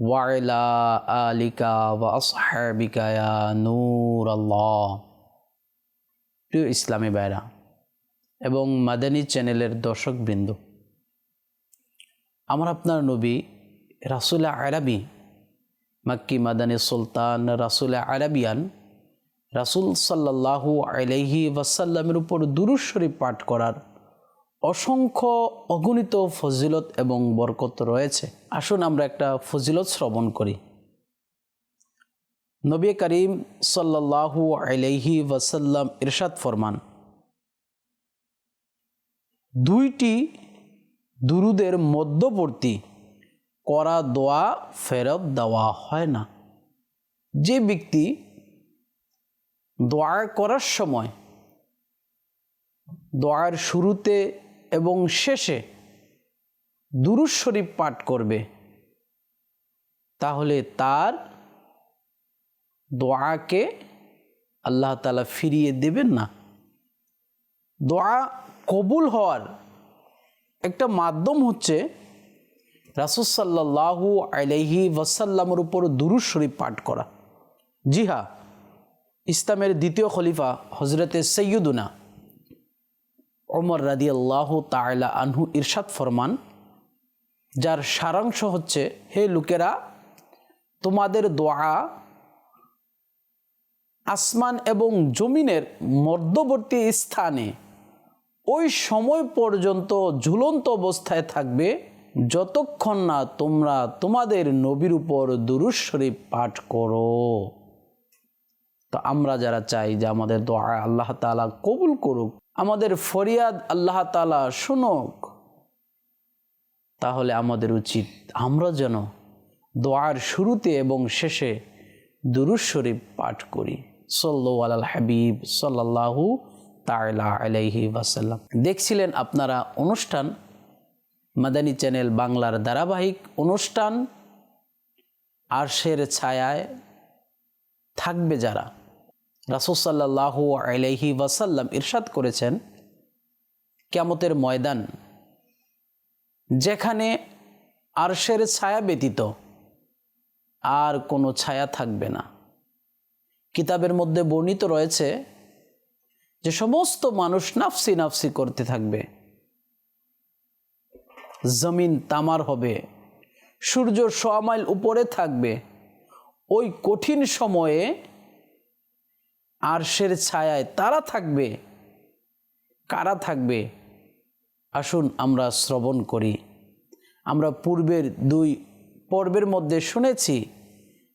ওয়াইলা আলিকা বা আসহাবিকায়া প্রিয় ইসলামী বাইরা এবং মাদানী চ্যানেলের দর্শকবৃন্দ আমার আপনার নবী রাসুল আরবি মাক্কি মাদানী সুলতান রাসুল আরবিয়ান রাসুল সাল্লাহ আলহি ওয়াসাল্লামের উপর দুরুস্বরী পাঠ করার অসংখ্য অগণিত ফজিলত এবং বরকত রয়েছে। আসুন আমরা একটা ফজিলত শ্রবণ করি। নবী করিম সাল্লাহু আলাইহি ওয়াসাল্লাম ইরশাদ ফরমান, দুইটি দুরুদের মধ্যবর্তী করা দোয়া ফেরত দেওয়া হয় না। যে ব্যক্তি দোয়া করার সময় দোয়ার শুরুতে এবং শেষে দুরুজ শরীফ পাঠ করবে। তাহলে তার দোয়াকে আল্লাহ তালা ফিরিয়ে দেবেন না। দোয়া কবুল হওয়ার একটা মাধ্যম হচ্ছে রাসুসাল্লাহু আলাইহি ওয়াসাল্লামের উপর দুরুজ শরীফ পাঠ করা। জি হ্যাঁ ইসলামের দ্বিতীয় খলিফা হজরতে সৈয়দুনা ওমর রাদি আল্লাহ তাইলা আনহু ইরশাদ ফরমান, যার সারাংশ হচ্ছে, হে লোকেরা, তোমাদের দোয়া আসমান এবং জমিনের মধ্যবর্তী স্থানে ওই সময় পর্যন্ত ঝুলন্ত অবস্থায় থাকবে, যতক্ষণ না তোমরা তোমাদের নবীর উপর দুরুজ শরীফ পাঠ করো। তো আমরা যারা চাই যে আমাদের দোয়া আল্লাহ তালা কবুল করুক আমাদের ফরিয়াদ আল্লাহ তালা শুনুক, তাহলে আমাদের উচিত আমরা যেন দোয়ার শুরুতে এবং শেষে দুরুজ শরীফ পাঠ করি। সল্লু আল হাবিব সাল্লাহু তাইলা আলাইহি ওয়াসাল্লাম। দেখছিলেন আপনারা অনুষ্ঠান, মাদানী চ্যানেল বাংলার ধারাবাহিক অনুষ্ঠান, আরশের ছায়ায় থাকবে যারা। রাসুসাল্লাহ আলাইহি ওয়াসাল্লাম ইরশাদ করেছেন কেমতের ময়দান যেখানে আরশের ছায়া ব্যতীত আর কোনো ছায়া থাকবে না। কিতাবের মধ্যে বর্ণিত রয়েছে যে সমস্ত মানুষ নাফসি নাফসি করতে থাকবে। জমিন তামার হবে, সূর্য সোয়া মাইল উপরে থাকবে। ওই কঠিন সময়ে আরশের ছায়ায় তারা থাকবে। কারা থাকবে? আসুন আমরা শ্রবণ করি। আমরা পূর্বের দুই পর্বের মধ্যে শুনেছি,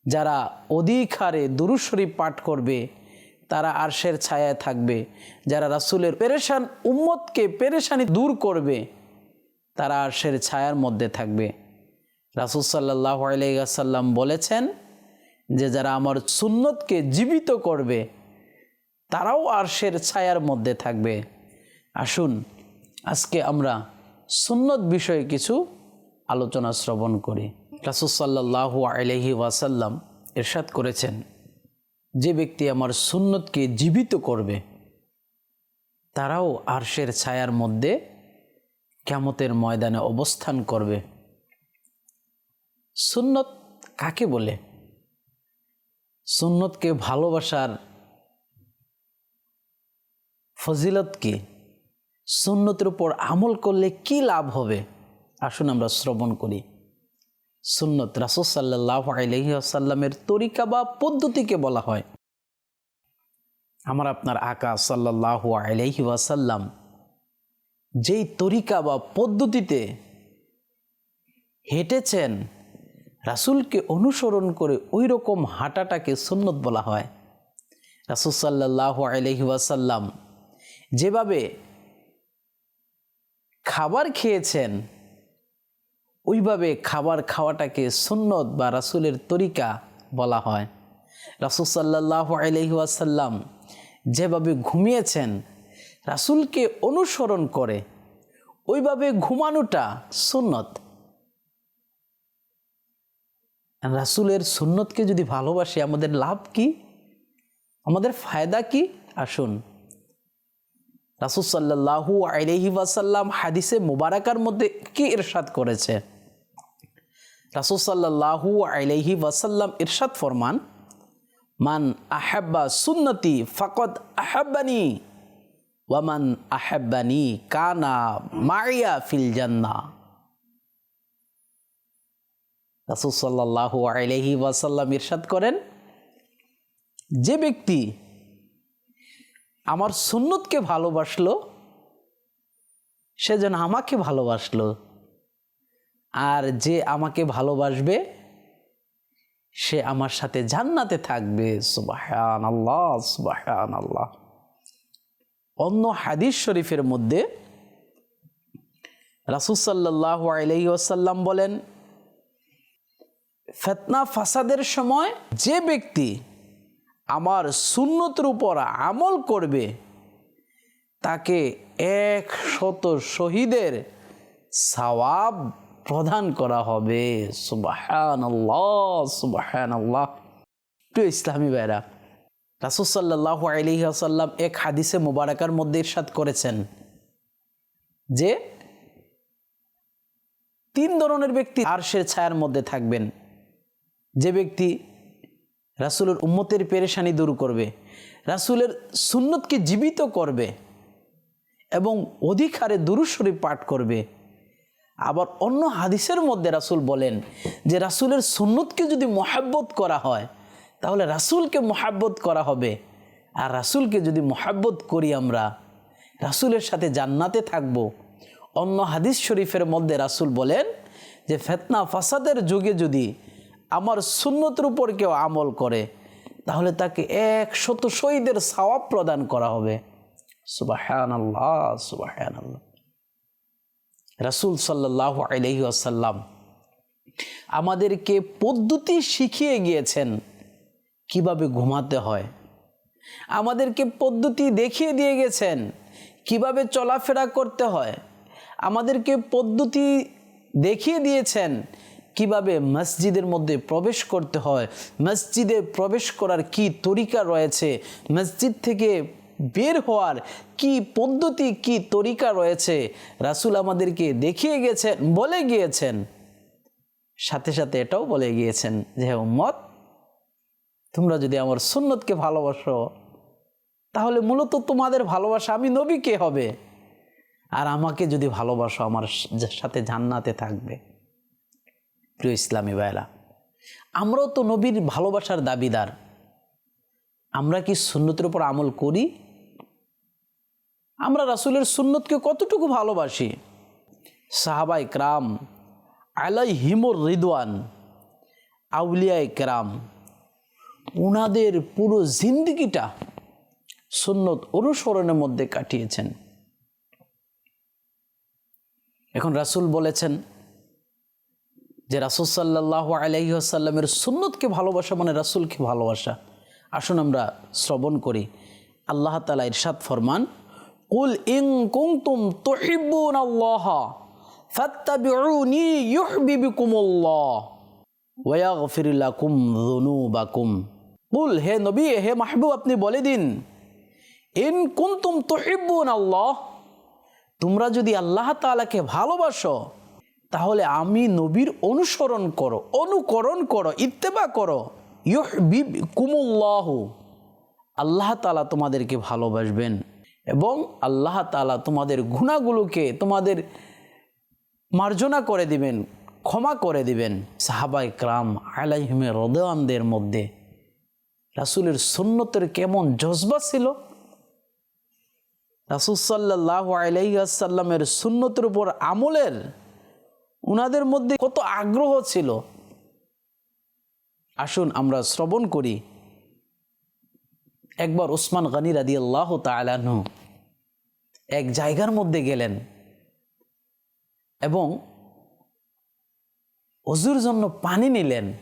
যারা অধিক হারে দুরুশরী পাঠ করবে, তারা আরশের ছায়ায় থাকবে। যারা রাসুলের পেরেশান, উম্মতকে পেরেশানি দূর করবে, তারা আরশের ছায়ার মধ্যে থাকবে। রাসুল সাল্লাহ আলাইসাল্লাম বলেছেন যে, যারা আমার সুন্নতকে জীবিত করবে তারাও আরশের ছায়ার মধ্যে থাকবে। আসুন, আজকে আমরা সুন্নত বিষয়ে কিছু আলোচনা শ্রবণ করি। রাসুসাল্লাহ আলহি ওয়াসাল্লাম এরশাদ করেছেন, যে ব্যক্তি আমার সুন্নতকে জীবিত করবে, তারাও আরশের ছায়ার মধ্যে কেমতের ময়দানে অবস্থান করবে। সুন্নত কাকে বলে? সুন্নতকে ভালোবাসার ফজিলত কি? সুন্নতের উপর আমল করলে কি লাভ হবে? আসুন আমরা শ্রবণ করি। সুন্নত রাসুসাল্লাহ আলহি আসাল্লামের তরিকা বা পদ্ধতিকে বলা হয়। আমার আপনার আকা সাল্লাহ আলহি ওয়াসাল্লাম যেই তরিকা বা পদ্ধতিতে হেঁটেছেন, রাসুলকে অনুসরণ করে ওই রকম হাঁটাটাকে সুন্নত বলা হয়। রাসুসাল্লাহ আলহি ওয়াসাল্লাম যেভাবে খাবার খেয়েছেন, ওইভাবে খাবার খাওয়াটাকে সুন্নত বা রাসুলের তরিকা বলা হয়। রাসুল সাল্লাহ আলহিহাসাল্লাম যেভাবে ঘুমিয়েছেন, রাসুলকে অনুসরণ করে, ওইভাবে ঘুমানোটা সুন্নত। রাসুলের সুন্নতকে যদি ভালোবাসি, আমাদের লাভ কি? আমাদের ফায়দা কি? আসুন রাসুল সাল্লাহু আলহি ওয়াসাল্লাম হাদিসে মুবারাকার মধ্যে কি ইরশাদ করেছে? রাসুল সাল্লাহু আলহি ওয়াসাল্লাম ইরশাদ ফরমান, মান আহাব্বা সুন্নতি ফকত আহাব্বানি ওয়ামান আহাব্বানি কানা মারিয়া ফিল জান্না। রাসুল সাল্লাহু আলহি ওয়াসাল্লাম ইরশাদ করেন, যে ব্যক্তি আমার সুন্নতকে ভালোবাসলো, সে যেন আমাকে ভালোবাসলো। আর যে আমাকে ভালোবাসবে, সে আমার সাথে জান্নাতে থাকবে। সুবাহান আল্লাহ সুবাহান আল্লাহ অন্য হাদিস শরীফের মধ্যে রাসুসাল্লাহ আলহি আসাল্লাম বলেন, ফেতনা ফাসাদের সময় যে ব্যক্তি আমার সুন্নতের উপর আমল করবে, তাকে এক শত শহীদের সওয়াব প্রদান করা হবে। সুবাহান আল্লাহ সুবাহান আল্লাহ প্রিয় ইসলামী ভাইরা রাসুসাল্লাহ আলিহাসাল্লাম এক হাদিসে মুবারাকার মধ্যে ইরশাদ করেছেন যে, তিন ধরনের ব্যক্তি আরশের ছায়ার মধ্যে থাকবেন। যে ব্যক্তি রাসুলের উম্মতের পেরেশানি দূর করবে। রাসুলের সুন্নতকে জীবিত করবে এবং অধিকারে দুরুস্বরী পাঠ করবে। আবার অন্য হাদিসের মধ্যে রাসুল বলেন যে রাসুলের সুন্নতকে যদি মহাব্বত করা হয়, তাহলে রাসুলকে মহাব্বত করা হবে। আর রাসুলকে যদি মহাব্বত করি আমরা, রাসুলের সাথে জান্নাতে থাকব। অন্য হাদিস শরীফের মধ্যে রাসুল বলেন যে, ফেতনা ফাসাদের যুগে যদি আমার সুন্নতের উপর কেউ আমল করে, তাহলে তাকে এক শত শহীদের সওয়াব প্রদান করা হবে। রাসুল সাল্লাহ আলহি আসাল্লাম আমাদেরকে পদ্ধতি শিখিয়ে গিয়েছেন কীভাবে ঘুমাতে হয়। আমাদেরকে পদ্ধতি দেখিয়ে দিয়ে গেছেন কীভাবে চলাফেরা করতে হয়। আমাদেরকে পদ্ধতি দেখিয়ে দিয়েছেন কীভাবে মসজিদের মধ্যে প্রবেশ করতে হয়? মসজিদে প্রবেশ করার কি তরিকা রয়েছে? মসজিদ থেকে বের হওয়ার কি পদ্ধতি, কি তরিকা রয়েছে? রাসুল আমাদেরকে দেখিয়ে গেছেন, বলে গিয়েছেন। সাথে সাথে এটাও বলে গিয়েছেন যে উম্মত, তোমরা যদি আমার সুন্নতকে ভালোবাসো, তাহলে মূলত তোমাদের ভালোবাসা আমি নবীকে হবে। আর আমাকে যদি ভালোবাসো, আমার সাথে জান্নাতে থাকবে। প্রিয় ইসলামী ভাইরা আমরাও তো নবীর ভালোবাসার দাবিদার। আমরা কি সুন্নতের উপর আমল করি? আমরা রাসুলের সুন্নতকে কতটুকু ভালোবাসি? সাহাবাই ক্রাম আলাই হিমুর রিদওয়ান আউলিয়ায় ক্রাম ওনাদের পুরো জিন্দগিটা সুন্নত অনুসরণের মধ্যে কাটিয়েছেন। এখন রাসুল বলেছেন যে রাসুল সাল্লাহ আলহি আসাল্লামের সুন্নতকে ভালোবাসা মানে রাসুলকে ভালোবাসা। আসুন আমরা শ্রবণ করি। আল্লাহ তালা ইরশাদ ফরমান, কুল ইং কুংতুম তহিবুন হে নবী, হে আপনি বলে দিন, ইন আল্লাহ, তোমরা যদি আল্লাহ তাআলাকে ভালোবাসো তাহলে আমি নবীর অনুসরণ করো, অনুকরণ করো, ইত্তেবা করো। ইউহবিব কুমুল্লাহ আল্লাহ তালা তোমাদেরকে ভালোবাসবেন এবং আল্লাহ তালা তোমাদের গুণাগুলোকে তোমাদের মার্জনা করে দিবেন, ক্ষমা করে দিবেন সাহাবাই ক্রাম আলাইহিমে রদানদের মধ্যে। রাসুলের সুন্নতের কেমন জজবা ছিল? রাসুল সাল্লাহ আলাইসাল্লামের সুন্নতের উপর আমলের উনাদের মধ্যে কত আগ্রহ ছিল। আসুন আমরা শ্রবণ করি। একবার ওসমান গানি রাদি আল্লাহ তালানহ এক জায়গার মধ্যে গেলেন এবং অজুর জন্য পানি নিলেন।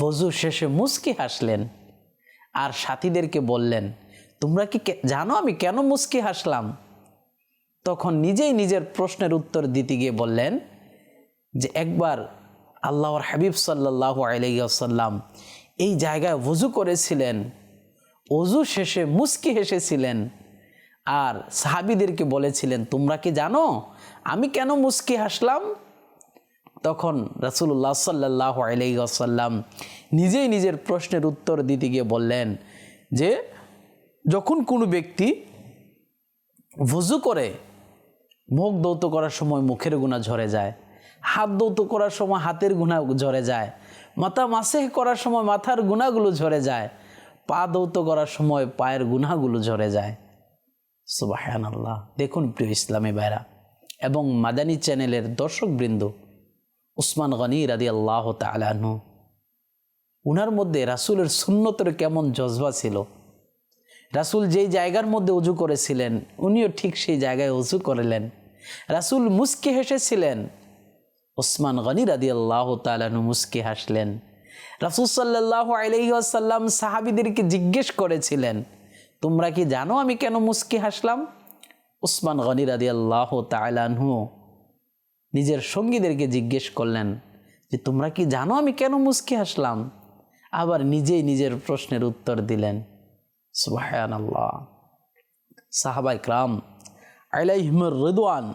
বজু শেষে মুস্কি হাসলেন আর সাথীদেরকে বললেন, তোমরা কি, জানো আমি কেন মুস্কি হাসলাম? তখন নিজেই নিজের প্রশ্নের উত্তর দিতে গিয়ে বললেন যে একবার আল্লাহর হাবিব সাল্লাহ আলাইসাল্লাম এই জায়গায় ওযু করেছিলেন অজু শেষে মুস্কি হেসেছিলেন আর সাহাবিদেরকে বলেছিলেন, তোমরা কি জানো আমি কেন মুস্কি হাসলাম? তখন রাসুল্লাহ সাল্লাহ আলাইসাল্লাম নিজেই নিজের প্রশ্নের উত্তর দিতে গিয়ে বললেন যে যখন কোনো ব্যক্তি ভুজু করে মুখ দৌত করার সময় মুখের গুণা ঝরে যায়। হাত দৌত করার সময় হাতের গুণা ঝরে যায়। মাথা মাসে করার সময় মাথার গুণাগুলো ঝরে যায়। পা দৌত করার সময় পায়ের গুণাগুলো ঝরে যায়। সুবাহান আল্লাহ দেখুন প্রিয় ইসলামী ভাইরা, এবং মাদানী চ্যানেলের দর্শকবৃন্দ, উসমান গনি রাদি আল্লাহ তালানু উনার মধ্যে রাসুলের সুন্নতের কেমন জজবা ছিল রাসুল যেই জায়গার মধ্যে উজু করেছিলেন, উনিও ঠিক সেই জায়গায় উজু করলেন। রাসুল মুস্কি হেসেছিলেন। ওসমান গনি রাদি আল্লাহ তালানু মুস্কি হাসলেন। রাসুল সাল্লাহ আলহিহাসাল্লাম সাহাবিদেরকে জিজ্ঞেস করেছিলেন, তোমরা কি জানো আমি কেন মুস্কি হাসলাম? ওসমান গনি রাদি আল্লাহ তালানহু নিজের সঙ্গীদেরকে জিজ্ঞেস করলেন, যে তোমরা কি জানো আমি কেন মুস্কি হাসলাম? আবার নিজেই নিজের প্রশ্নের উত্তর দিলেন। সুবাহান আল্লাহ সাহাবাই ক্রাম আলাইহমর রিদওয়ান,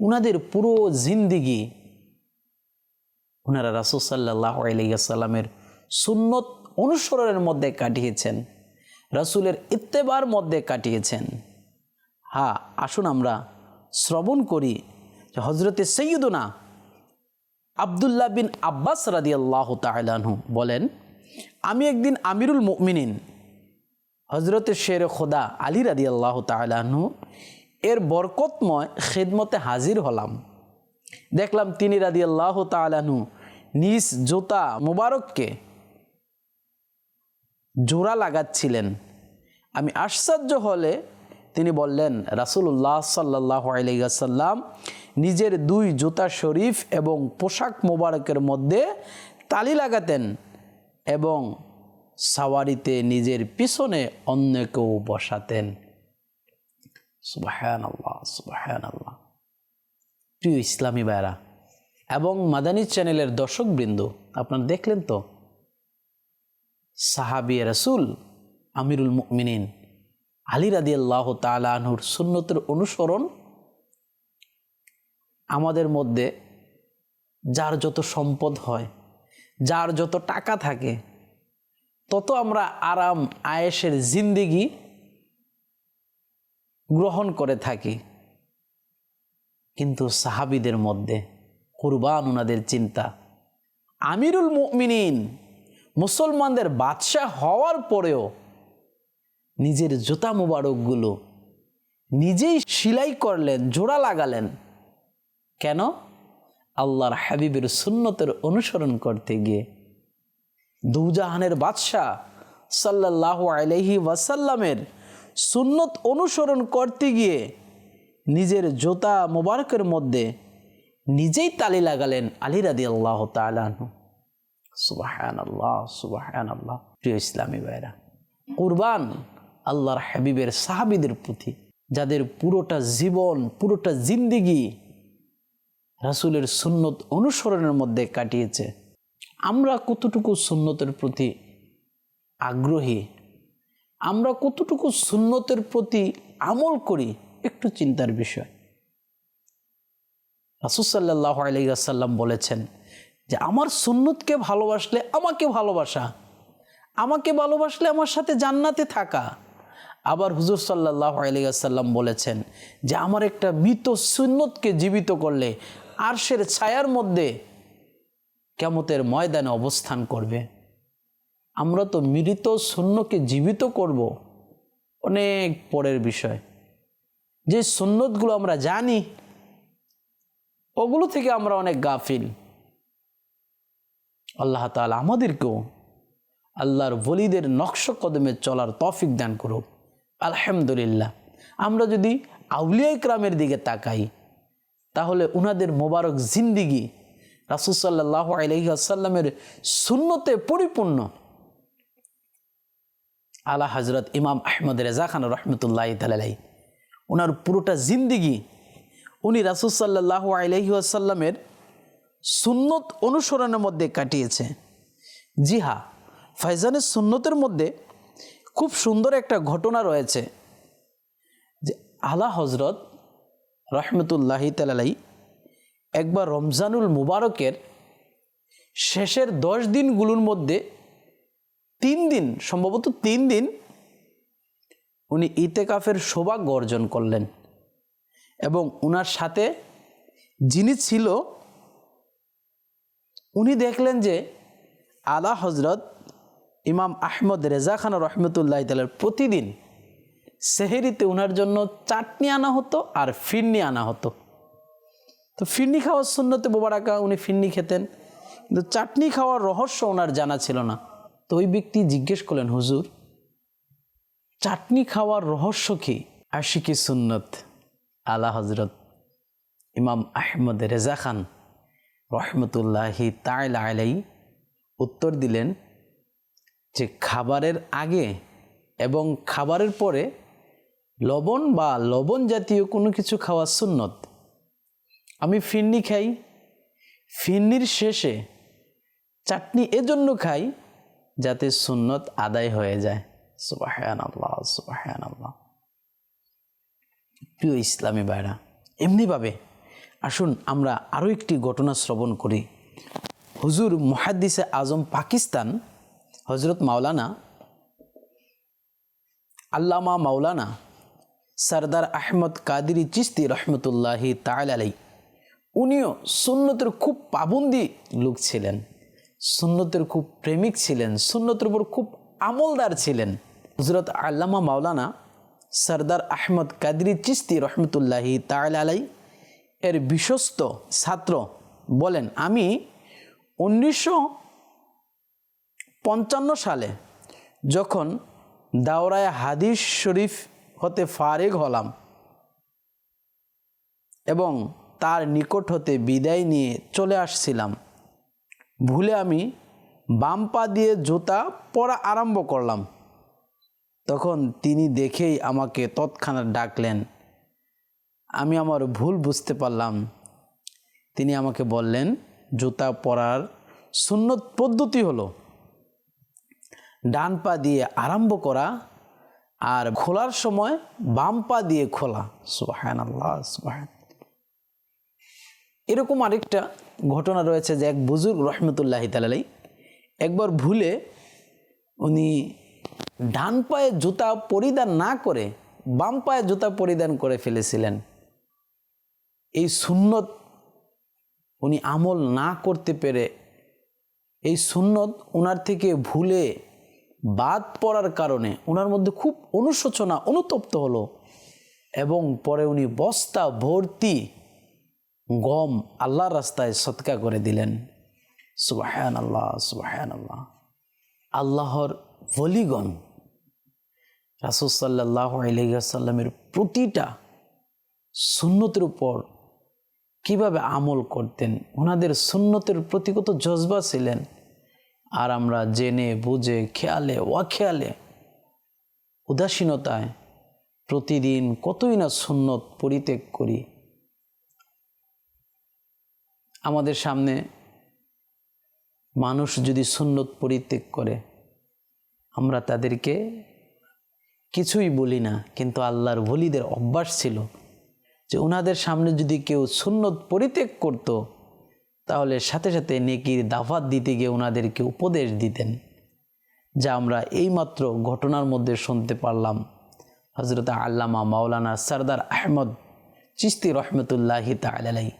উনাদের পুরো জিন্দিগি ওনারা রাসুসাল্লাহ আলাইসাল্লামের সুন্নত অনুসরণের মধ্যে কাটিয়েছেন, রাসুলের ইত্তেবার মধ্যে কাটিয়েছেন। হ্যাঁ আসুন আমরা শ্রবণ করি যে হজরতে সৈয়দুনা আবদুল্লাহ বিন আব্বাস রাদি আল্লাহ তালাহু বলেন, আমি একদিন আমিরুল মুমিনিন হজরতে শের খোদা আলী রাদি আল্লাহ তালাহু এর বরকতময় খেদমতে হাজির হলাম। দেখলাম তিনি রাদি আল্লাহ তালাহু নিজ জোতা মুবারককে জোড়া লাগাচ্ছিলেন। আমি আশ্চর্য হলে তিনি বললেন রাসুল্লাহ সাল্লাহ আলাইসাল্লাম নিজের দুই জুতা শরীফ এবং পোশাক মোবারকের মধ্যে তালি লাগাতেন এবং সাওয়ারিতে নিজের পিছনে অন্য কেউ বসাতেন। সুবাহান আল্লাহ সুবাহান আল্লাহ প্রিয় ইসলামী ভাইরা এবং মাদানী চ্যানেলের দর্শকবৃন্দ, আপনারা দেখলেন তো? সাহাবি রসুল আমিরুল মুমিনিন আলী রাদি আল্লাহ তালাহুর সুন্নতের অনুসরণ আমাদের মধ্যে যার যত সম্পদ হয়, যার যত টাকা থাকে তত আমরা আরাম আয়েসের জিন্দিগি গ্রহণ করে থাকি। কিন্তু সাহাবিদের মধ্যে কুরবান ওনাদের চিন্তা। আমিরুল মুমিনিন মুসলমানদের বাদশাহ হওয়ার পরেও নিজের জুতা মুবারকগুলো নিজেই সেলাই করলেন, জোড়া লাগালেন। কেন? আল্লাহর হাবিবের সুন্নতের অনুসরণ করতে গিয়ে দুজাহানের বাদশাহ সাল্লাহ আলহি ওয়াসাল্লামের সুন্নত অনুসরণ করতে গিয়ে নিজের জোতা মোবারকের মধ্যে নিজেই তালি লাগালেন আলী রাদি আল্লাহ তালাহু সুবাহান আল্লাহ সুবাহান আল্লাহ প্রিয় ইসলামী ভাইরা কুরবান আল্লাহর হাবিবের সাহাবিদের প্রতি, যাদের পুরোটা জীবন, পুরোটা জিন্দিগি রাসুলের সুন্নত অনুসরণের মধ্যে কাটিয়েছে আমরা কতটুকু সুন্নতের প্রতি আগ্রহী? আমরা কতটুকু সুন্নতের প্রতি আমল করি? একটু চিন্তার বিষয়। রাসুসাল্লাহ আলাইসাল্লাম বলেছেন যে, আমার সুন্নতকে ভালোবাসলে আমাকে ভালোবাসা, আমাকে ভালোবাসলে আমার সাথে জান্নাতে থাকা। আবার হুজুর সাল্লাহ আলাইসাল্লাম বলেছেন যে, আমার একটা মৃত সুন্নতকে জীবিত করলে আরশের ছায়ার মধ্যে কেমতের ময়দানে অবস্থান করবে। আমরা তো মৃত শূন্যকে জীবিত করব। অনেক পরের বিষয়। যে সুন্নতগুলো আমরা জানি, ওগুলো থেকে আমরা অনেক গাফিল। আল্লাহ তালা আমাদেরকেও আল্লাহর বলিদের নকশ কদমে চলার তফিক দান করুক। আলহামদুলিল্লাহ। আমরা যদি আউলিয়া ইকরামের দিকে তাকাই, তাহলে উনাদের মোবারক জিন্দিগি রাসুসাল্লাহ আলহি আসাল্লামের শূন্যতে পরিপূর্ণ। আলা হজরত ইমাম আহমদ রেজা খান রহমতুল্লাহ তালাই ওনার পুরোটা জিন্দিগি উনি রাসুসাল্লাহ আলহি আসাল্লামের সুন্নত অনুসরণের মধ্যে কাটিয়েছে। জি হা ফাইজানের সুন্নতের মধ্যে খুব সুন্দর একটা ঘটনা রয়েছে যে আলা হজরত রহমতুল্লাহি তালাই একবার রমজানুল মুবারকের শেষের দশ দিনগুলোর মধ্যে তিন দিন, সম্ভবত তিন দিন উনি ইতেকাফের সৌভাগ্য অর্জন করলেন। এবং ওনার সাথে যিনি ছিল, উনি দেখলেন যে আলা হজরত ইমাম আহমদ রেজা খান রহমতুল্লাহ তালের প্রতিদিন সেহেরিতে ওনার জন্য চাটনি আনা হতো আর ফিরনি আনা হতো। তো ফিরনি খাওয়ার শূন্যতে বোবারাকা উনি ফিরনি খেতেন। কিন্তু চাটনি খাওয়ার রহস্য ওনার জানা ছিল না। তো ওই ব্যক্তি জিজ্ঞেস করলেন, হুজুর, চাটনি খাওয়ার রহস্য কি? আশিকি সুন্নত আলা হজরত ইমাম আহমদ রেজা খান রহমতুল্লাহি তাইলা আলাই উত্তর দিলেন যে খাবারের আগে এবং খাবারের পরে লবণ বা লবণ জাতীয় কোনো কিছু খাওয়া সুন্নত। আমি ফিরনি খাই, ফিরনির শেষে চাটনি এজন্য খাই যাতে সুন্নত আদায় হয়ে যায়। সুবাহান আল্লাহ সুবাহান আল্লাহ প্রিয় ইসলামী বাইরা এমনিভাবে আসুন আমরা আরও একটি ঘটনা শ্রবণ করি। হুজুর মহাদ্দিসে আজম পাকিস্তান হজরত মাওলানা আল্লামা মাওলানা সরদার আহমদ কাদিরি চিস্তি রহমতুল্লাহি তাল আলাই উনিও সুন্নতের খুব পাবন্দি লোক ছিলেন, সুন্নতের খুব প্রেমিক ছিলেন, সুন্নতের উপর খুব আমলদার ছিলেন। হজরত আল্লামা মাওলানা সরদার আহমদ কাদরি চিস্তি রহমতুল্লাহি তাল আলাই এর বিশ্বস্ত ছাত্র বলেন, আমি উনিশশো পঞ্চান্ন সালে যখন দাওরায় হাদিস শরীফ হতে ফারেক হলাম এবং তার নিকট হতে বিদায় নিয়ে চলে আসছিলাম। ভুলে আমি বাম পা দিয়ে জুতা পরা আরম্ভ করলাম। তখন তিনি দেখেই আমাকে তৎক্ষণাৎ ডাকলেন। আমি আমার ভুল বুঝতে পারলাম। তিনি আমাকে বললেন, জুতা পরার সুন্নত পদ্ধতি হলো। ডান পা দিয়ে আরম্ভ করা আর খোলার সময় বাম পা দিয়ে খোলা। সুবাহান আল্লাহ সুবাহান এরকম আরেকটা ঘটনা রয়েছে যে এক বুজুর্গ রহমতুল্লাহ তালাই একবার ভুলে উনি ডান পায়ে জুতা পরিধান না করে বাম পায়ে জুতা পরিধান করে ফেলেছিলেন। এই সুন্নত উনি আমল না করতে পেরে এই সুন্নত ওনার থেকে ভুলে বাদ পড়ার কারণে ওনার মধ্যে খুব অনুশোচনা, অনুতপ্ত হলো এবং পরে উনি বস্তা ভর্তি গম আল্লাহর রাস্তায় সৎকা করে দিলেন। সুবাহান আল্লাহ সুবাহান আল্লাহ আল্লাহর ভলিগণ রাসুসাল্লাহ আলহিসাল্লামের প্রতিটা সুন্নতের উপর কীভাবে আমল করতেন, ওনাদের সুন্নতের প্রতি কত জজবা ছিলেন, আর আমরা জেনে, বুঝে, খেয়ালে, অখেয়ালে, উদাসীনতায় প্রতিদিন কতই না সুন্নত পরিত্যাগ করি। আমাদের সামনে মানুষ যদি সুন্নত পরিত্যাগ করে, আমরা তাদেরকে কিছুই বলি না, কিন্তু আল্লাহর ভলিদের অভ্যাস ছিল যে ওনাদের সামনে যদি কেউ সুন্নত পরিত্যাগ করত, তাহলে সাথে সাথে নেকির দাফাত দিতে গিয়ে ওনাদেরকে উপদেশ দিতেন, যা আমরা এইমাত্র ঘটনার মধ্যে শুনতে পারলাম। হজরত আল্লামা মাওলানা সরদার আহমদ চিস্তি রহমতুল্লাহি তালাই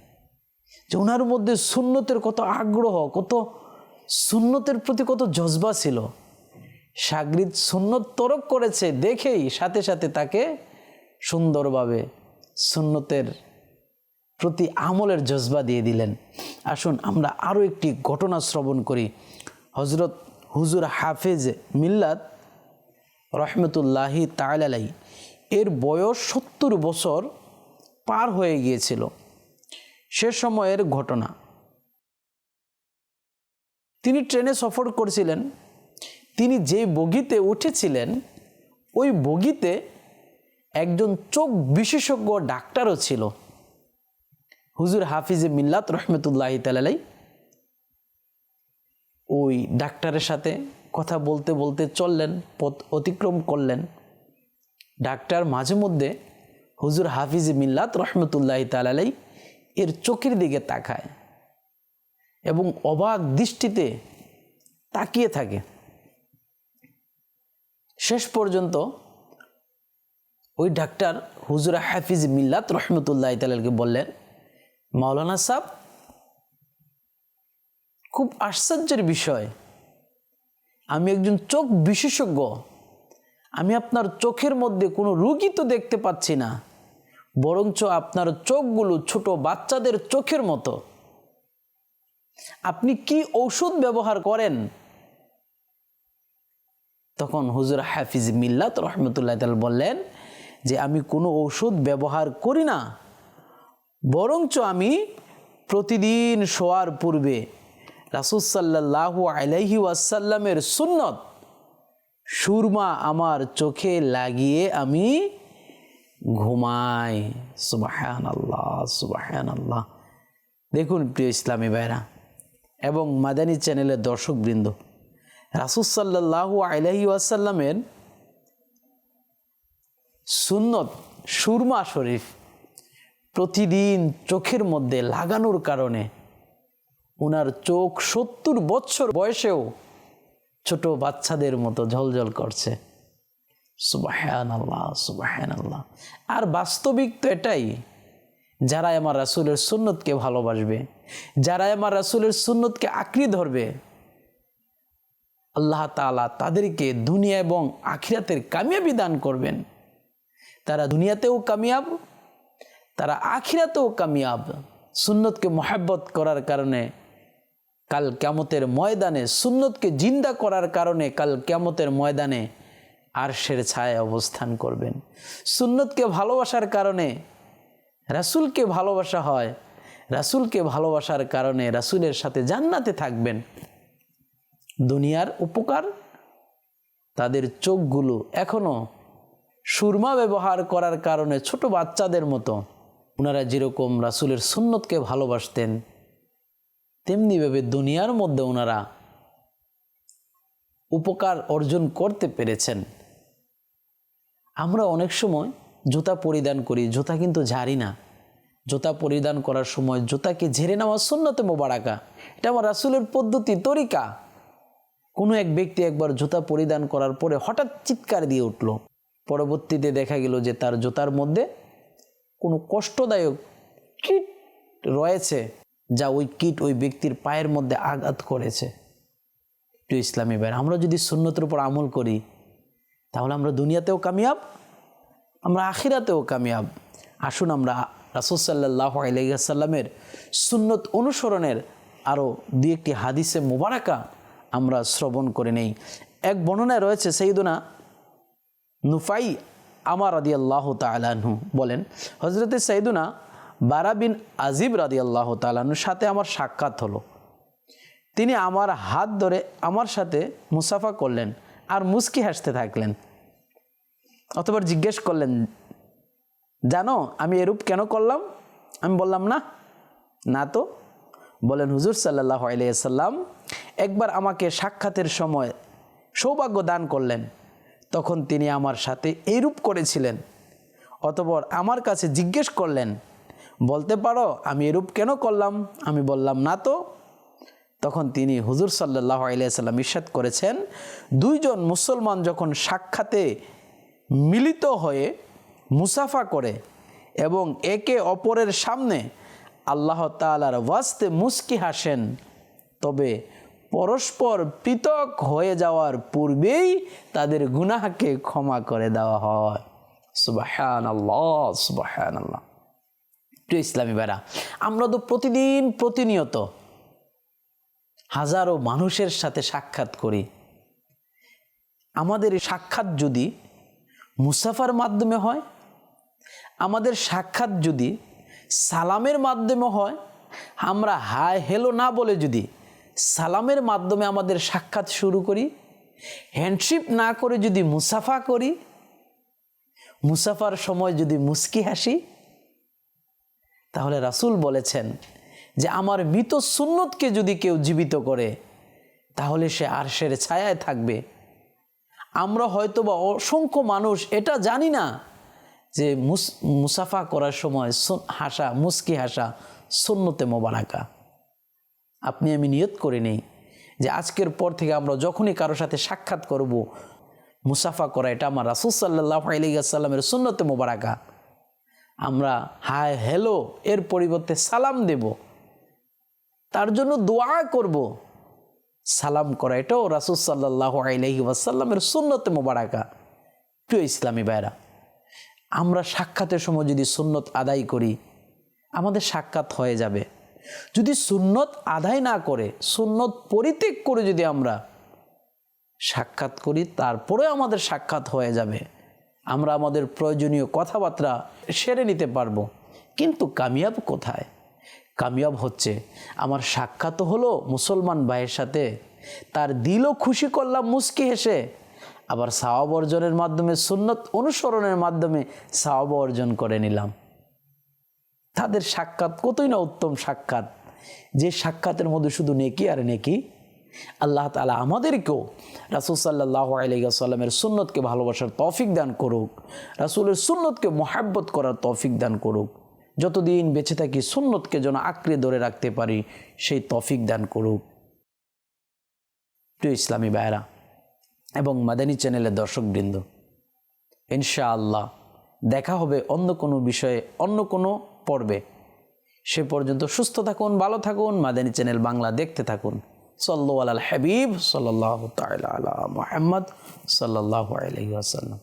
যে ওনার মধ্যে সুন্নতের কত আগ্রহ, কত সুন্নতের প্রতি কত জজবা ছিল। সাগরিদ সুন্নত তরক করেছে দেখেই সাথে সাথে তাকে সুন্দরভাবে সুন্নতের প্রতি আমলের জজবা দিয়ে দিলেন। আসুন আমরা আরও একটি ঘটনা শ্রবণ করি। হজরত হুজুর হাফেজ মিল্লাত রহমতুল্লাহি তালাই এর বয়স সত্তর বছর পার হয়ে গিয়েছিল। সে সময়ের ঘটনা। তিনি ট্রেনে সফর করছিলেন। তিনি যে বগিতে উঠেছিলেন, ওই বগিতে একজন চোখ বিশেষজ্ঞ ডাক্তারও ছিল। হুজুর হাফিজে মিল্লাত রহমতুল্লাহ তালাই ওই ডাক্তারের সাথে কথা বলতে বলতে চললেন, পথ অতিক্রম করলেন। ডাক্তার মাঝে মধ্যে হুজুর হাফিজ মিল্লাত রহমতুল্লাহ তালাই এর চোখের দিকে তাকায় এবং অবাক দৃষ্টিতে তাকিয়ে থাকে। শেষ পর্যন্ত ওই ডাক্তার হুজুর হাফিজ মিল্লাত রহমতুল্লাহ তালাকে বললেন, মাওলানা সাহ খুব আশ্চর্যের বিষয়। আমি একজন চোখ বিশেষজ্ঞ। আমি আপনার চোখের মধ্যে কোনো রুগী তো দেখতে পাচ্ছি না। বরঞ্চ আপনার চোখগুলো ছোট বাচ্চাদের চোখের মতো। আপনি কি ঔষধ ব্যবহার করেন? তখন হুজুর হাফিজ মিল্লাত রহমতুল্লাহ তাল বললেন যে, আমি কোনো ঔষধ ব্যবহার করি না, বরঞ্চ আমি প্রতিদিন শোয়ার পূর্বে রাসুসাল্লাহু আলাইহি ওয়াসাল্লামের সুন্নত, সুরমা আমার চোখে লাগিয়ে আমি ঘুমাই সুবাহান আল্লাহ সুবাহান আল্লাহ দেখুন প্রিয় ইসলামী ভাইরা এবং মাদানী চ্যানেলের দর্শকবৃন্দ রাসুসাল্লাহু আলাইহি ওয়াসাল্লামের সুন্নত সুরমা শরীফ প্রতিদিন চোখের মধ্যে লাগানোর কারণে ওনার চোখ সত্তর বছর বয়সেও ছোট বাচ্চাদের মতো ঝলঝল করছে। সুবাহান আল্লাহ সুবাহান আল্লাহ আর বাস্তবিক তো এটাই যারা আমার রাসুলের সুন্নতকে ভালোবাসবে যারা আমার রাসুলের সুন্নতকে আঁকড়ে ধরবে, আল্লাহ তালা তাদেরকে দুনিয়া এবং আখিরাতের কামিয়াবি দান করবেন। তারা দুনিয়াতেও কামিয়াব, তারা আখিরাতেও কামিয়াব। সুন্নতকে মহাব্বত করার কারণে, কাল ক্যামতের ময়দানে সুন্নতকে জিন্দা করার কারণে কাল ক্যামতের ময়দানে আরশের ছায় অবস্থান করবেন। সুন্নতকে ভালোবাসার কারণে রাসুলকে ভালোবাসা হয়, রাসুলকে ভালোবাসার কারণে রাসুলের সাথে জান্নাতে থাকবেন। দুনিয়ার উপকার, তাদের চোখগুলো এখনও সুরমা ব্যবহার করার কারণে ছোট বাচ্চাদের মতো ওনারা যেরকম রাসুলের সুন্নতকে ভালোবাসতেন তেমনিভাবে দুনিয়ার মধ্যে ওনারা উপকার অর্জন করতে পেরেছেন। আমরা অনেক সময় জুতা পরিধান করি, জুতা কিন্তু ঝাড়ি না। জুতা পরিধান করার সময় জুতাকে ঝেড়ে নেওয়া সুন্নতে মোবারাকা। এটা আমার রাসুলের পদ্ধতি, তরিকা। কোনো এক ব্যক্তি একবার জুতা পরিধান করার পরে হঠাৎ চিৎকার দিয়ে উঠল। পরবর্তীতে দেখা গেল যে তার জুতার মধ্যে কোনো কষ্টদায়ক কিট রয়েছে, যা ওই কিট ওই ব্যক্তির পায়ের মধ্যে আঘাত করেছে। প্রিয় ইসলামী ভাই আমরা যদি সুন্নতের উপর আমল করি তাহলে আমরা দুনিয়াতেও কামিয়াব, আমরা আখিরাতেও কামিয়াব। আসুন আমরা রাসুসাল্লাহ আলাইসাল্লামের সুন্নত অনুসরণের আরও দুই একটি হাদিসে মোবারকা আমরা শ্রবণ করে নেই। এক বর্ণনায় রয়েছে সেইদুনা নুফাই আমার রাদি আল্লাহ তালাহু বলেন হজরতে সৈদুনা বারা বিন আজিব রাদি আল্লাহ তালাহুর সাথে আমার সাক্ষাৎ হলো। তিনি আমার হাত ধরে আমার সাথে মুসাফা করলেন আর মুস্কি হাসতে থাকলেন। অতবার জিজ্ঞেস করলেন, জানো, আমি এরূপ কেন করলাম? আমি বললাম, না না তো। বলেন হুজুর সাল্লাহ আলাইসাল্লাম একবার আমাকে সাক্ষাতের সময় সৌভাগ্য দান করলেন। তখন তিনি আমার সাথে এইরূপ করেছিলেন। অতপর আমার কাছে জিজ্ঞেস করলেন, বলতে পারো আমি এরূপ কেন করলাম? আমি বললাম, না তো। তখন তিনি হুজুর সাল্লাহ আলিয়াল্লাম ইস্বাদ করেছেন, দুইজন মুসলমান যখন সাক্ষাতে মিলিত হয়ে মুসাফা করে এবং একে অপরের সামনে আল্লাহ তালার ওয়াস্তে মুস্কি হাসেন। তবে পরস্পর পৃথক হয়ে যাওয়ার পূর্বেই তাদের গুনাহকে ক্ষমা করে দেওয়া হয়। সুবাহান আল্লাহ সুবাহান আল্লাহ প্রিয় ইসলামী বেড়া আমরা তো প্রতিদিন প্রতিনিয়ত হাজারো মানুষের সাথে সাক্ষাৎ করি। আমাদের সাক্ষাৎ যদি মুসাফার মাধ্যমে হয়, আমাদের সাক্ষাৎ যদি সালামের মাধ্যমে হয়, আমরা হাই হেলো না বলে যদি সালামের মাধ্যমে আমাদের সাক্ষাৎ শুরু করি হ্যান্ডশিপ না করে যদি মুসাফা করি, মুসাফার সময় যদি মুস্কি হাসি, তাহলে রাসূল বলেছেন যে আমার মৃত সুন্নতকে যদি কেউ জীবিত করে, তাহলে সে আরশের ছায়ায় থাকবে। আমরা হয়তো বা অসংখ্য মানুষ এটা জানি না যে মুস, মুসাফা করার সময় হাসা, মুস্কি হাসা, সুন্নতে মোবারাকা। আপনি আমি নিয়ত করে নেই যে আজকের পর থেকে আমরা যখনই কারও সাথে সাক্ষাৎ করব, মুসাফা করা এটা আমার রাসুল সাল্লাহ আলিয়াল্লামের সুন্নতে মোবারাকা। আমরা, হায়, হ্যালো, এর পরিবর্তে সালাম দেব। তার জন্য দোয়া করব। সালাম করা, এটাও রাসুল সাল্লাহ আলহি ওয়াসাল্লামের সুন্নতে মোবারাকা। প্রিয় ইসলামী ভাইরা আমরা সাক্ষাতের সময় যদি সুন্নত আদায় করি, আমাদের সাক্ষাৎ হয়ে যাবে। যদি সুন্নত আদায় না করে, সুন্নত পরিত্যাগ করে যদি আমরা সাক্ষাৎ করি, তারপরে আমাদের সাক্ষাৎ হয়ে যাবে। আমরা আমাদের প্রয়োজনীয় কথাবার্তা সেরে নিতে পারব। কিন্তু কামিয়াব কোথায়? কামিয়াব হচ্ছে। আমার সাক্ষাৎ হলো মুসলমান ভাইয়ের সাথে। তার দিলও খুশি করলাম মুস্কি হেসে। আবার সাওয়াব অর্জনের মাধ্যমে, সুন্নত অনুসরণের মাধ্যমে সাওয়াব অর্জন করে নিলাম। তাদের সাক্ষাৎ কতই না উত্তম সাক্ষাৎ। যে সাক্ষাতের মধ্যে শুধু নেকি আর নেকি। আল্লাহ তালা আমাদেরকেও রাসুল সাল্লাহ আলাইসাল্লামের সুন্নতকে ভালোবাসার তৌফিক দান করুক। রাসুলের সুন্নতকে মহাব্বত করার তৌফিক দান করুক। যতদিন বেঁচে থাকি, সুন্নতকে যেন আঁকড়ে ধরে রাখতে পারি, সেই তফিক দান করুক। প্রিয় ইসলামী বায়রা এবং মাদানী চ্যানেলের দর্শকবৃন্দ, ইনশাআল্লাহ দেখা হবে অন্য কোনো বিষয়ে, অন্য কোনো পর্বে। সে পর্যন্ত সুস্থ থাকুন, ভালো থাকুন, মাদানী চ্যানেল বাংলা দেখতে থাকুন। সাল্লু আল হাবিব সাল্লাহ তালা মোহাম্মদ সাল্লাহ আলহি আসাল্লাম